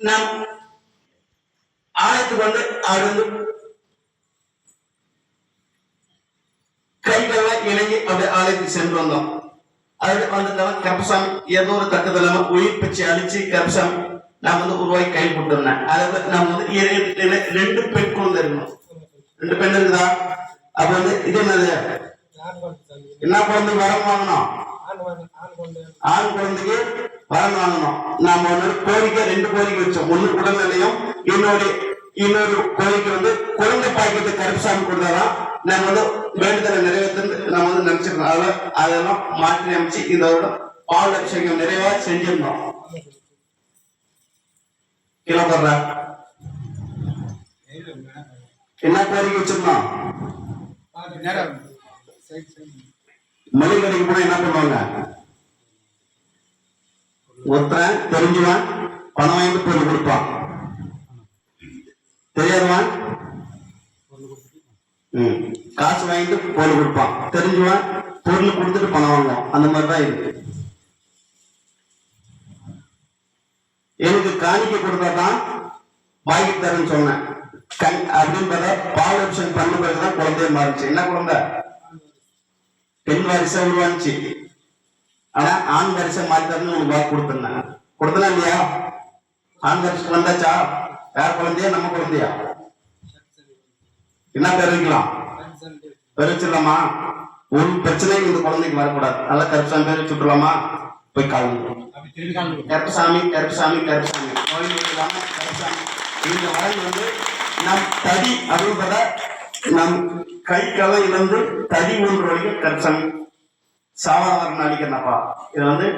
நாம் ஆலயத்துக்கு வந்து அவர் வந்து கைகள்லாம் இணங்கி அப்படியே ஆலயத்துக்கு சென்று வந்தோம். அது வந்துட்டவன் கருப்பசாமி ஏதோ ஒரு தக்கத்துல உயிர் பிச்சை அழிச்சு கருப்பசாமி நான் வந்து உருவாக்கி கை போட்டுருந்தேன் அதாவது நம்ம வந்து ரெண்டு பெண் குழந்தை இருக்கணும் ரெண்டு பெண் இருக்குதா? அப்ப வந்து இது என்னது? என்ன குழந்தை? வரம் வாங்கணும் ஆண் குழந்தைக்கு வரம் வாங்கணும். நாம ஒண்ணு கோரிக்கை ரெண்டு கோரிக்கை வச்சோம். ஒண்ணு உடல்நிலையும் இன்னொரு இன்னொரு கோரிக்கை வந்து குழந்தை பாய்க்கத்தை கருப்புசாமி கொடுத்தாதான் நாம வந்து வேண்டுதலை நிறைவேற்று நம்ம வந்து நினைச்சிருக்கோம். அதெல்லாம் அதெல்லாம் மாற்றி அமைச்சு இதோட பால் அபிஷேகம் நிறைவா செஞ்சிருந்தோம். கீழே போடுற. என்ன கோரிக்கை வச்சிருந்தோம்? மளிகை கடைக்கு போனா என்ன பண்ணுவாங்க? ஒருத்தன் தெரிஞ்சுவான் பணம் வாங்கிட்டு பொருள் கொடுப்பான். தெரியாதவன் காசு வாங்கிட்டு பொருள் கொடுப்பான். தெரிஞ்சுவான் பொருள் கொடுத்துட்டு பணம் வாங்குவான். அந்த மாதிரி தான் இருக்கு. எனக்கு காணிக்கை கொடுத்தா தான் வாங்கி தரேன்னு சொன்னேன். கண் அப்படின்னு பால் ஆப்ஷன் பண்ண பிறகுதான் குழந்தைய மாறிச்சு. என்ன குழந்தை? பெண் வாரிசா உருவாச்சு ஆனா ஆண் வரிசை மாத்தாருன்னு உனக்கு வாக்கு கொடுத்துருந்தேன் கொடுத்தனா இல்லையா? ஆண் வரிசை வந்தாச்சா? வேற குழந்தையா? நம்ம குழந்தையா? என்ன பேர் வைக்கலாம்? பேர் வச்சிடலாமா ஒரு பிரச்சனையும் இந்த குழந்தைக்கு வரக்கூடாது. நல்லா கருப்பசாமி பேர் வச்சுடலாமா போய் காலம் கருப்பசாமி கருப்பசாமி கருப்பசாமி. கருப்பசாமி. இந்த வரல் வந்து நம் தடி அப்படின்னு பார்த்தா நம் கை களம் இழந்து தடி ஒன்று வரைக்கும் கருப்பசாமி. சாவரவரன் அடிக்கிறனப்பா இது வந்து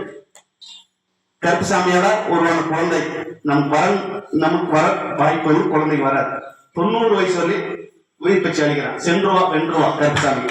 கருப்பசாமியோட ஒருவன குழந்தை. நம் வரன் நமக்கு வர வாய்ப்பு வந்து குழந்தைக்கு வராது. தொண்ணூறு வயசு வரை உயிர் பிச்சை அளிக்கிறான். சென்றுவா வென்றுவா கருப்பசாமி.